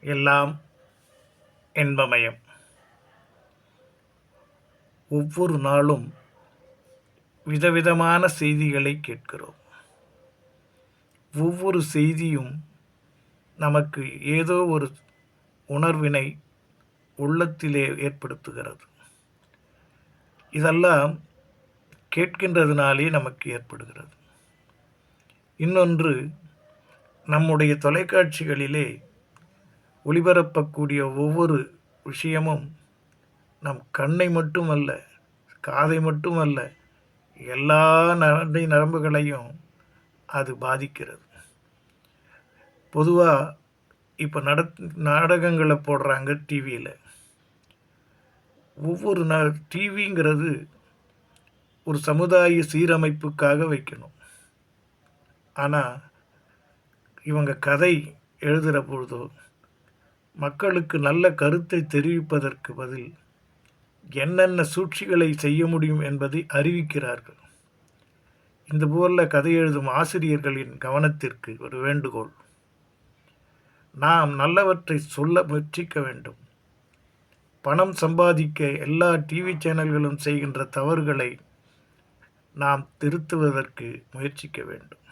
எல்லாம் இன்பமயம். ஒவ்வொரு நாளும் விதவிதமான செய்திகளை கேட்கிறோம். ஒவ்வொரு செய்தியும் நமக்கு ஏதோ ஒரு உணர்வினை உள்ளத்திலே ஏற்படுத்துகிறது. இதெல்லாம் கேட்கின்றதுனாலே நமக்கு ஏற்படுகிறது. இன்னொன்று நம்முடைய தொலைக்காட்சிகளிலே ஒளிபரப்பக்கூடிய ஒவ்வொரு விஷயமும் நம் கண்ணை மட்டுமல்ல காதை மட்டுமல்ல எல்லா நடை நரம்புகளையும் அது பாதிக்கிறது. பொதுவாக இப்போ நட நாடகங்களை போடுறாங்க டிவியில் ஒவ்வொரு ந டிவிங்கிறது ஒரு சமுதாய சீரமைப்புக்காக வைக்கணும். ஆனால் இவங்க கதை எழுதுகிற பொழுதோ மக்களுக்கு நல்ல கருத்தை தெரிவிப்பதற்கு பதில் என்னென்ன சூழ்ச்சிகளை செய்ய முடியும் என்பதை அறிவிக்கிறார்கள். இந்த போல கதை எழுதும் ஆசிரியர்களின் கவனத்திற்கு ஒரு வேண்டுகோள். நாம் நல்லவற்றை சொல்ல முயற்சிக்க வேண்டும். பணம் சம்பாதிக்க எல்லா டிவி சேனல்களும் செய்கின்ற தவறுகளை நாம் திருத்துவதற்கு முயற்சிக்க வேண்டும்.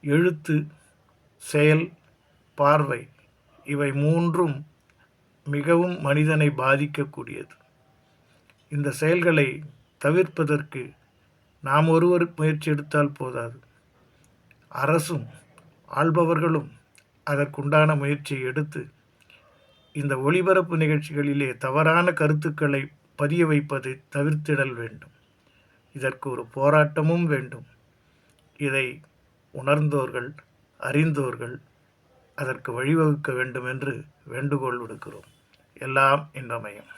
எழுத்து செயல் பார்வை இவை மூன்றும் மிகவும் மனிதனை பாதிக்கக்கூடியது. இந்த செயல்களை தவிர்ப்பதற்கு நாம் ஒருவர் முயற்சி எடுத்தால் போதாது. அரசும் ஆள்பவர்களும் அதற்குண்டான முயற்சியை எடுத்து இந்த ஒளிபரப்பு நிகழ்ச்சிகளிலே தவறான கருத்துக்களை பதிய வைப்பதை தவிர்த்திடல் வேண்டும். இதற்கு ஒரு போராட்டமும் வேண்டும். இதை உணர்ந்தோர்கள் அறிந்தோர்கள் அதற்கு வழிவகுக்க வேண்டும் என்று வேண்டுகோள் விடுக்கிறோம். எல்லாம் இன்றமையும்.